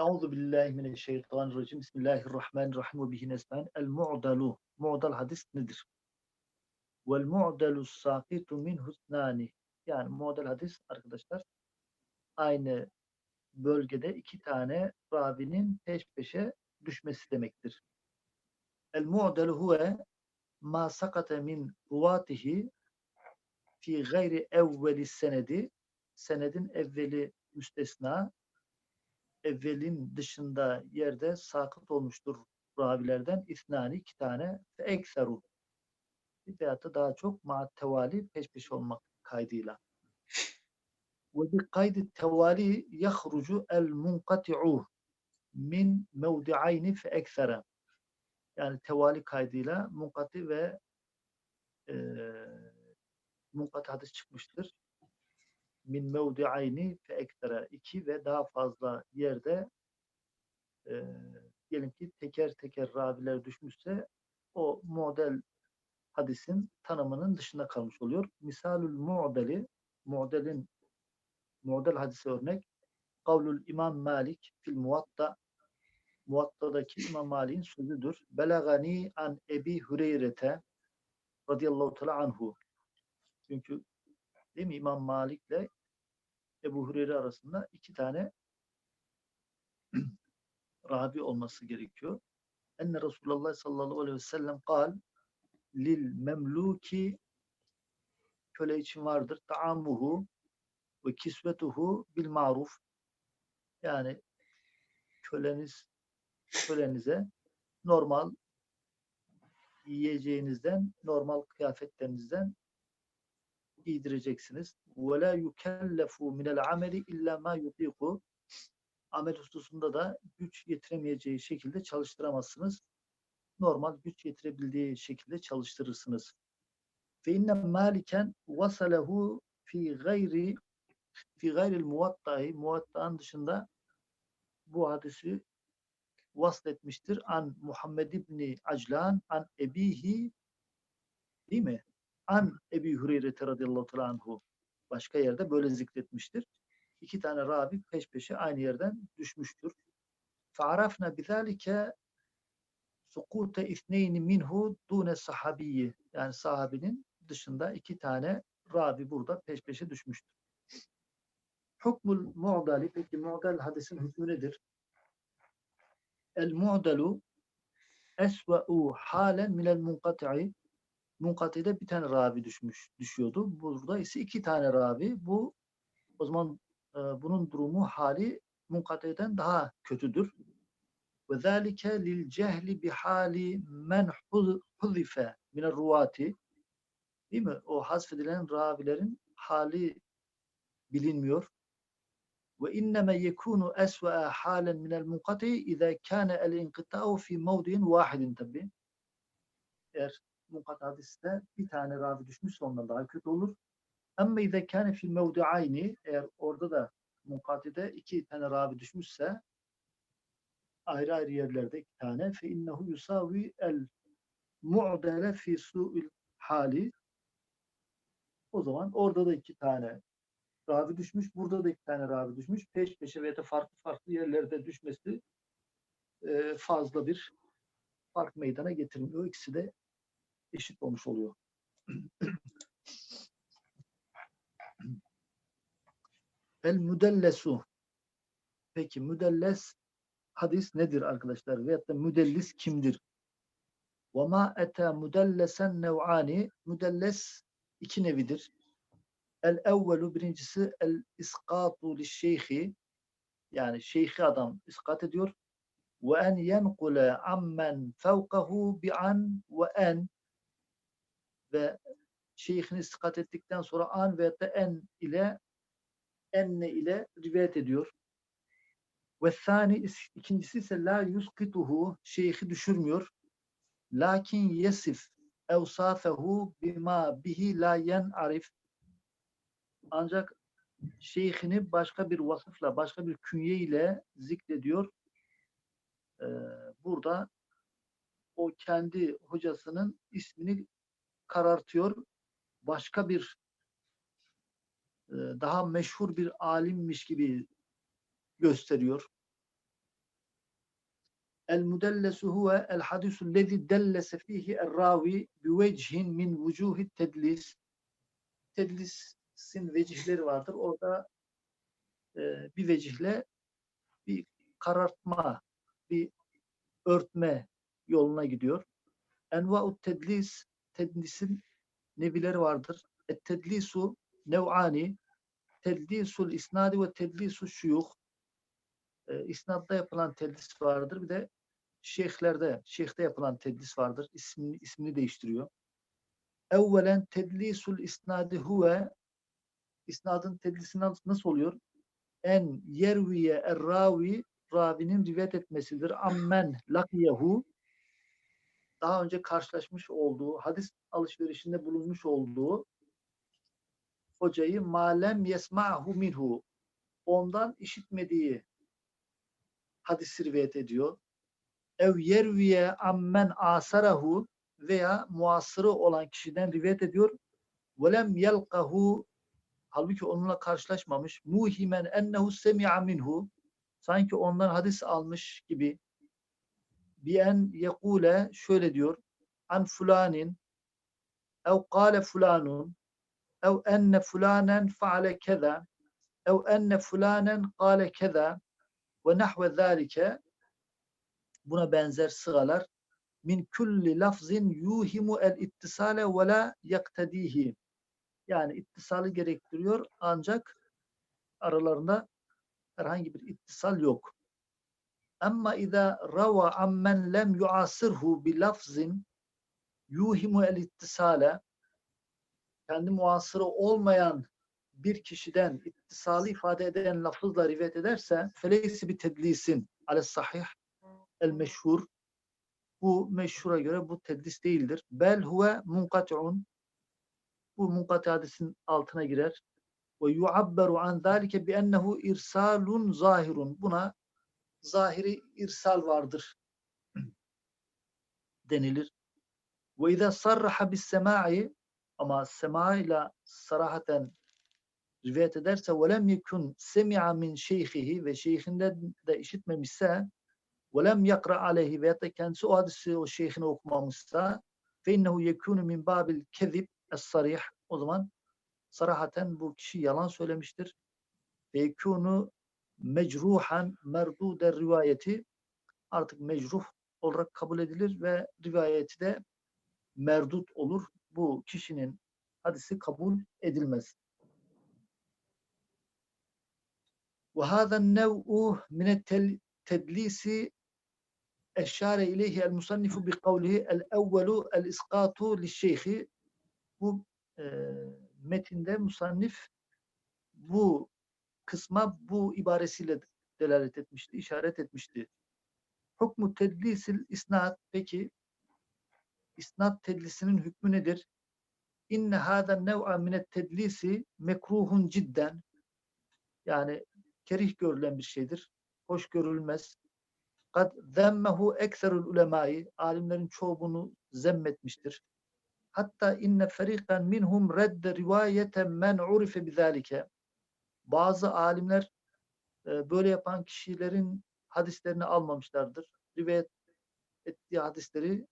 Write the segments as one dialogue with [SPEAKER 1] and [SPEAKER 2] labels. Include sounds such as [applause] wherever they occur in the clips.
[SPEAKER 1] Euzu billahi mineşşeytanirracim. Bismillahirrahmanirrahim ve bihi nestaîn. El mu'dalu. Mu'dal hadis nedir? Vel mu'dalu sakitu min husnani. Yani mu'dal hadis arkadaşlar aynı bölgede iki tane ravinin peş peşe düşmesi demektir. El mu'dalu huve ma sakate min ruvatihi fi gayri evveli senedi senedin evveli müstesna evvelin dışında yerde sakıt olmuştur ravilerden isnani iki tane ekseru veyahut da daha çok ma tevali peş peşe olmak kaydıyla. Ve bi kaydi tevali yahrucu el munkati'u min mevdi'ayni fe eksere. Yani tevali kaydıyla munkati ve e, munkati hadis çıkmıştır min mevdi'ayni fe eksere iki ve daha fazla yerde e, diyelim ki teker teker raviler düşmüşse o model hadisin tanımının dışında kalmış oluyor. Misalül mu'deli mu'delin mu'del hadise örnek kavlul İmam Malik fil muvatta muvattadaki İmam Malik'in sözüdür. Belagani an Ebi Hureyre'te radıyallahu teala anhu. Çünkü değil mi? İmam Malik'le Ebu Hureyre arasında iki tane [clears throat] rabi olması gerekiyor. Enne Resulullah sallallahu aleyhi ve sellem kal lil memluki köle için vardır. Taamuhu ve kisvetuhu bil maruf. Yani köleniz kölenize normal yiyeceğinizden, normal kıyafetlerinizden giydireceksiniz. Ve la yukellefu minel ameli illa ma yutiku. Amel hususunda da güç yetiremeyeceği şekilde çalıştıramazsınız. Normal güç yetirebildiği şekilde çalıştırırsınız. Fe inne maliken vasalehu fi gayri fi gayril muvattahi muvattaan dışında bu hadisi vasletmiştir. An Muhammed İbni Aclan an ebihi değil mi? An Ebi Hureyre radıyallahu anhu başka yerde böyle zikretmiştir. İki tane ravi peş peşe aynı yerden düşmüştür. Fa'arafna bizalike sukute isneyni minhu dune sahabiyyi. Yani sahabinin dışında iki tane ravi burada peş peşe düşmüştür. Hukmul mu'dali. Peki mu'dal hadisin hükmü nedir? El mu'dalu esve'u halen minel munkati'i Munkati'de bir tane ravi düşmüş, düşüyordu. Burada ise iki tane ravi. Bu o zaman e, bunun durumu hali Munkati'den daha kötüdür. Ve zâlike lil cehli bihali men huzife minel ruvati değil mi? O hasfedilen ravilerin hali bilinmiyor. Ve inneme yekunu esve'a halen minel munkati izâ kâne el inkıtâ'u fi mevdi'in vahidin tabi. Eğer mukat hadiste bir tane ravi düşmüşse ondan daha kötü olur. Ama izâ kâne fil mevdi'ayni eğer orada da mukatide iki tane ravi düşmüşse ayrı ayrı yerlerde iki tane fe innehu yusavi el mu'dele fi su'il hali o zaman orada da iki tane ravi düşmüş, burada da iki tane ravi düşmüş. Peş peşe veya da farklı farklı yerlerde düşmesi fazla bir fark meydana getirmiyor. İkisi de eşit olmuş oluyor. [clears throat] El müdellesu. Peki müdelles hadis nedir arkadaşlar? Veyahut da müdellis kimdir? Ve ma ete müdellesen nev'ani. Müdelles iki nevidir. El evvelu birincisi el iskatu li şeyhi yani şeyhi adam iskat ediyor. Ve en yenkule ammen fevkahu bi an ve en ve şeyhini istikat ettikten sonra an ve da en ile enne ile rivayet ediyor. Ve thani ikincisi ise la yuskituhu şeyhi düşürmüyor. Lakin yesif evsafehu bima bihi la yen arif ancak şeyhini başka bir vasıfla, başka bir künye ile zikrediyor. Ee, burada o kendi hocasının ismini karartıyor. Başka bir e, daha meşhur bir alimmiş gibi gösteriyor. El müdellesu huve el hadisu lezi dellese fihi er ravi bi vecihin min vucuhi tedlis. Tedlisin vecihleri vardır. Orada e, bir vecihle bir karartma, bir örtme yoluna gidiyor. Enva'ut tedlis, tedlisin nevileri vardır. Et tedlisu nev'ani, tedlisul isnadi ve tedlisu şuyuh. E, isnadda yapılan tedlis vardır. Bir de şeyhlerde, şeyhte yapılan tedlis vardır. İsmini, ismini değiştiriyor. Evvelen tedlisul isnadi huve isnadın tedlisi nasıl oluyor? En yerviye erravi ravinin rivayet etmesidir. Ammen lakiyehu daha önce karşılaşmış olduğu, hadis alışverişinde bulunmuş olduğu hocayı malem yesma'hu minhu ondan işitmediği hadis rivayet ediyor. Ev yerviye ammen asarahu veya muasırı olan kişiden rivayet ediyor. Velem yelkahu halbuki onunla karşılaşmamış. Muhimen ennehu semi'a minhu sanki ondan hadis almış gibi bien yekule şöyle diyor. An fulanin ev kâle fulanun ev enne fulanen faale keza ev enne fulanen kâle keza ve nahve zâlike. Buna benzer sıralar. Min kulli lafzin yuhimu el ittisale ve la yaktedihi yani ittisalı gerektiriyor ancak aralarında herhangi bir ittisal yok. Ama rava ammen lem yuasirhu bi lafzin yuhimu el ittisale kendi muasırı olmayan bir kişiden ittisalı ifade eden lafızla rivayet ederse feleysi bir tedlisin ale sahih el meşhur bu meşhura göre bu tedlis değildir. Bel huve munkati'un bu munkati hadisin altına girer. Ve yuabberu an zalike bi ennehu irsalun zahirun. Buna zahiri irsal vardır denilir. Ve izâ sarraha bis semâ'i ama sema ile sarahaten rivayet ederse ve lem yekun semi'a min şeyhihi ve şeyhinden de işitmemişse ve lem yakra aleyhi ve da kendisi o hadisi o şeyhine okumamışsa fe innehu yekunu min babil kezib es-sarih o zaman sarahaten bu kişi yalan söylemiştir. Ve yekunu mecruhan merdude rivayeti artık mecruh olarak kabul edilir ve rivayeti de merdut olur. Bu kişinin hadisi kabul edilmez. Ve hazen nev'u mine tedlisi eşare ileyhi el musannifu bi kavlihi el evvelu el iskatu li şeyhi bu e, metinde musannif bu kısma bu ibaresiyle delalet etmişti, işaret etmişti. Hukmu tedlisil isnat peki isnat tedlisinin hükmü nedir? İnne hâden nev'a minet tedlisi mekruhun cidden yani kerih görülen bir şeydir. Hoş görülmez. Kad zemmehu ekserul ulemai alimlerin çoğu bunu zemmetmiştir. Hatta inne feriqan minhum redde rivayeten men urife bizalike. Bazı alimler e, böyle yapan kişilerin hadislerini almamışlardır. Rivayet ettiği hadisleri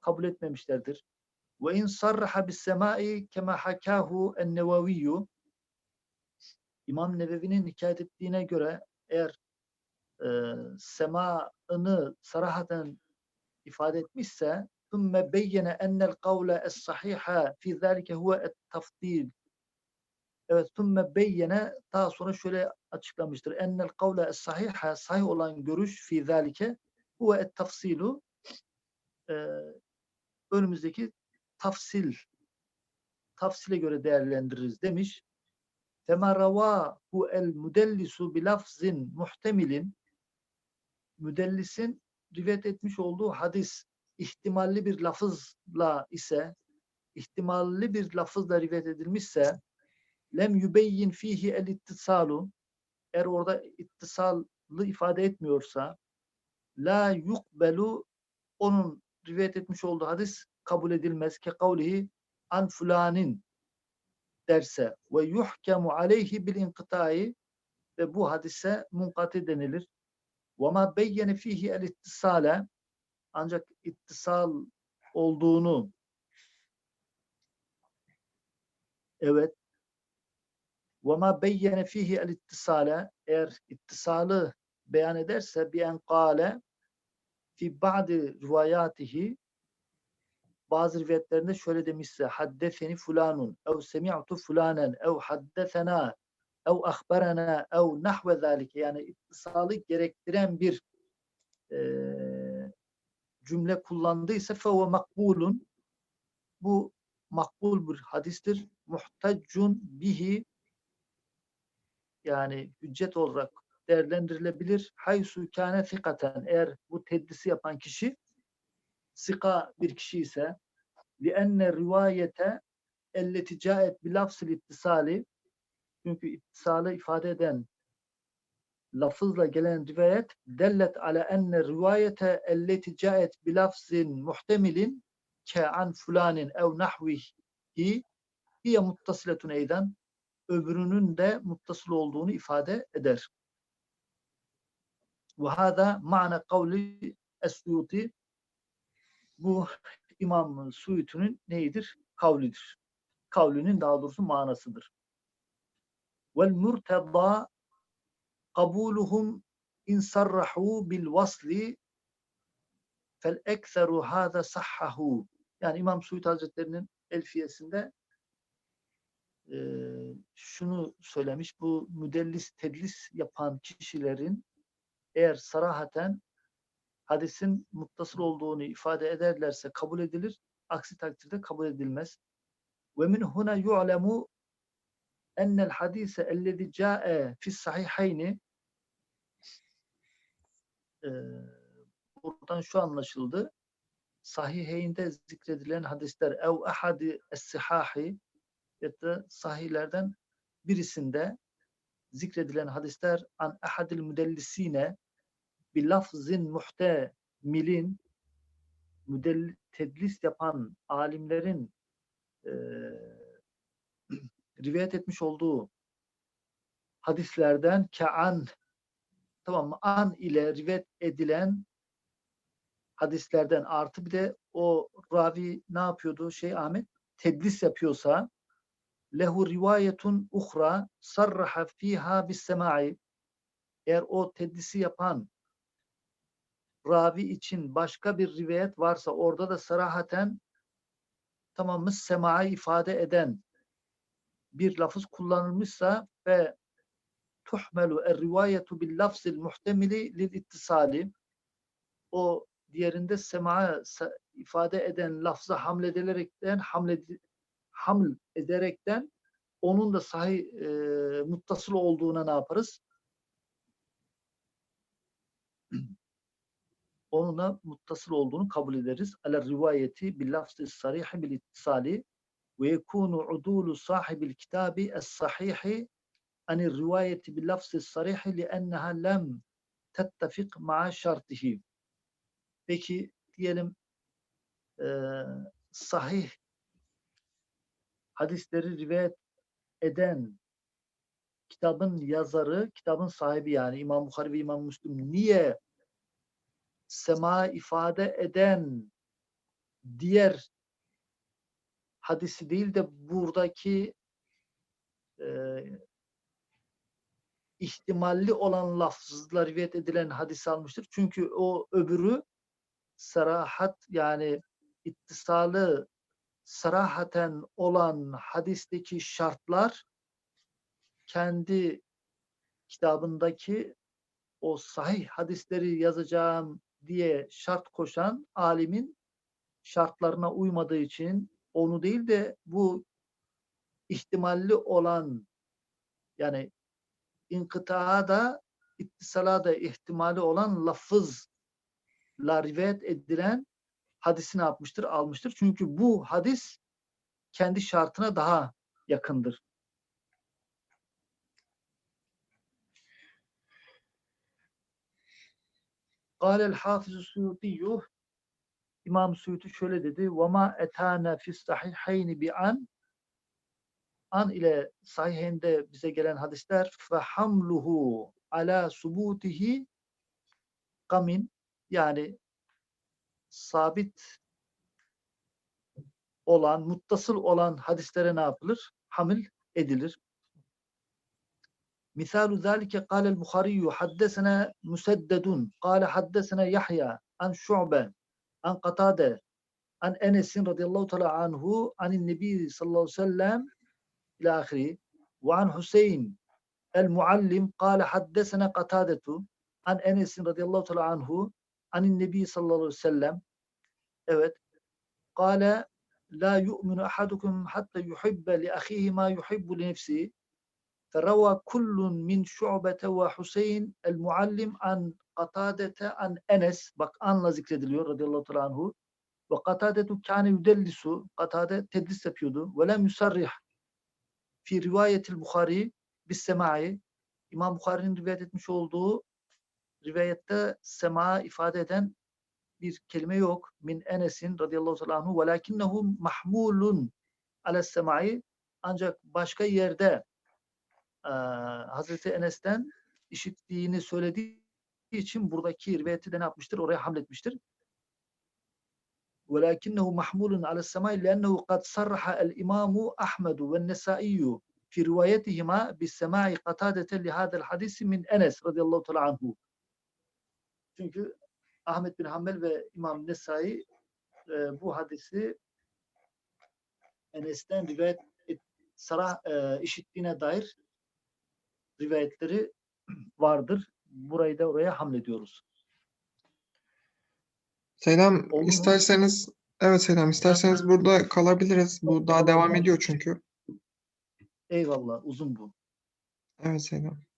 [SPEAKER 1] kabul etmemişlerdir. Ve in sarraha bis semai kema hakahu en-Nevevi İmam Nevevi'nin hikayet ettiğine göre eğer e, semaını sarahaten ifade etmişse ثم بين أن القول الصحيح في ذلك هو التفضيل Evet, ثم beyyene daha sonra şöyle açıklamıştır. Ennel kavle sahiha sahih olan görüş fi zalike huve et tafsilu ee, önümüzdeki tafsil tafsile göre değerlendiririz demiş. Fema ravahu el müdellisu bi lafzin muhtemilin müdellisin rivayet etmiş olduğu hadis ihtimalli bir lafızla ise ihtimalli bir lafızla rivayet edilmişse lem yübeyyin fihi el ittisalu. Eğer orada ittisallı ifade etmiyorsa la yukbelu onun rivayet etmiş olduğu hadis kabul edilmez. Ke kavlihi an fulanin derse ve yuhkemu aleyhi bil inkıtai ve bu hadise munkati denilir. Ve ma beyyene fihi el ittisale ancak ittisal olduğunu evet وَمَا بَيَّنَ ف۪يهِ الْاِتِّصَالَ Eğer ittisalı beyan ederse bir en kâle fi ba'di rivayatihi bazı rivayetlerinde şöyle demişse haddeseni fulanun ev semi'tu fulanen ev haddesena ev ahberena ev nahve zalike yani ittisalı gerektiren bir e, cümle kullandıysa fehuve makbulun bu makbul bir hadistir. Muhtaccun bihi yani hüccet olarak değerlendirilebilir. Haysu kâne fikaten eğer bu teddisi yapan kişi sika bir kişi ise lienne rivayete elleti caet bilafsil ittisali çünkü ittisalı ifade eden lafızla gelen rivayet dellet ala enne rivayete elleti caet bilafzin muhtemilin ke an fulanin ev nahvihi hiye muttasiletun eyden öbürünün de muttasıl olduğunu ifade eder. Ve hâzâ ma'na kavli es-Suyuti bu İmam Suyuti'nin neyidir? Kavlidir. Kavlinin daha doğrusu manasıdır. Vel murteda kabuluhum in sarrahu bil vasli fel ekseru hâze sahhahu yani İmam Suyut Hazretleri'nin elfiyesinde şunu söylemiş bu müdellis tedlis yapan kişilerin eğer sarahaten hadisin muttasıl olduğunu ifade ederlerse kabul edilir. Aksi takdirde kabul edilmez. Ve min huna yu'lemu ennel hadise ellezî câe fis sahihayni e, buradan şu anlaşıldı. Sahiheyinde zikredilen hadisler ev ahadi es-sihahi ya da sahihlerden birisinde zikredilen hadisler an ahadil müdellisine bir lafzin muhtemilin müdell tedlis yapan alimlerin e, [clears throat] rivayet etmiş olduğu hadislerden kean tamam mı? An ile rivayet edilen hadislerden artı bir de o ravi ne yapıyordu şey Ahmet? Tedlis yapıyorsa lehu rivayetun uhra sarraha fiha bis semai eğer o tedlisi yapan ravi için başka bir rivayet varsa orada da sarahaten tamamı sema'yı ifade eden bir lafız kullanılmışsa ve tuhmelu er rivayetu bil lafzil muhtemili lil ittisali o diğerinde sema ifade eden lafza hamledilerekten hamle haml ederekten onun da sahih e, muttasıl olduğuna ne yaparız? [clears throat] onunla muttasıl olduğunu kabul ederiz. Ala rivayeti bil lafzı sarihi bil ittisali ve yekunu udulu sahibil kitabi es sahihi ani rivayeti bil lafzı sarihi li enneha lem tettefik ma'a şartihi. Peki diyelim e, sahih hadisleri rivayet eden kitabın yazarı, kitabın sahibi yani İmam Bukhari ve İmam Müslim niye sema ifade eden diğer hadisi değil de buradaki e, ihtimalli olan lafızla rivayet edilen hadis almıştır. Çünkü o öbürü sarahat yani ittisalı sarahaten olan hadisteki şartlar kendi kitabındaki o sahih hadisleri yazacağım diye şart koşan alimin şartlarına uymadığı için onu değil de bu ihtimalli olan yani inkıtaa da ittisala da ihtimali olan lafızla rivayet edilen hadisi ne yapmıştır? Almıştır. Çünkü bu hadis kendi şartına daha yakındır. Kâlel hafız Suyutiyyuh İmam Suyuti şöyle dedi. وَمَا اَتَانَ فِي السَّحِحَيْنِ بِعَنْ An ile sahihinde bize gelen hadisler فَحَمْلُهُ ala subutihi muhakkamin yani sabit olan, muttasıl olan hadislere ne yapılır? Hamil edilir. Misalu zalike kâle'l Buhariyyü haddesena Museddedun kâle haddesena Yahya an Şu'be an Katade an Enes'in radıyallahu teala anhu anin Nebi sallallahu aleyhi ve sellem ila ahiri ve an Hüseyin el Muallim kâle haddesena Katadetu an Enes'in radıyallahu teala anhu anin Nebi sallallahu aleyhi ve sellem evet kâle la yu'minu ahadukum hatta yuhibbe li ahihi ma yuhibbu li nefsihi فروى كل من شعبة وحسين المعلم عن قتادة عن أنس bak anla zikrediliyor radıyallahu teala anhu ve Katadetu kâne yüdellisu Katade tedlis yapıyordu ve lem yusarrih fi rivayetil Bukhari bis semai İmam Bukhari'nin rivayet etmiş olduğu rivayette sema ifade eden bir kelime yok. Min Enes'in radıyallahu teala anhu velakinnehu mahmulun ala semai ancak başka yerde eee, Hazreti Enes'ten işittiğini söylediği için buradaki rivayeti de ne yapmıştır? Oraya hamletmiştir. ولكنه محمول على السماء لأنه قد صرح الإمام أحمد والنسائي في روايتهما بالسماع قتادة لهذا الحديث من أنس رضي الله تعالى عنه. çünkü Ahmet bin Hanbel ve İmam Nesai e, bu hadisi Enes'ten rivayet et, sarah e, işittiğine dair rivayetleri vardır. Burayı da oraya hamlediyoruz.
[SPEAKER 2] Selam
[SPEAKER 1] Oldu mu?
[SPEAKER 2] isterseniz evet selam isterseniz burada kalabiliriz. Bu daha devam ediyor çünkü.
[SPEAKER 1] Eyvallah uzun bu.
[SPEAKER 2] Evet selam.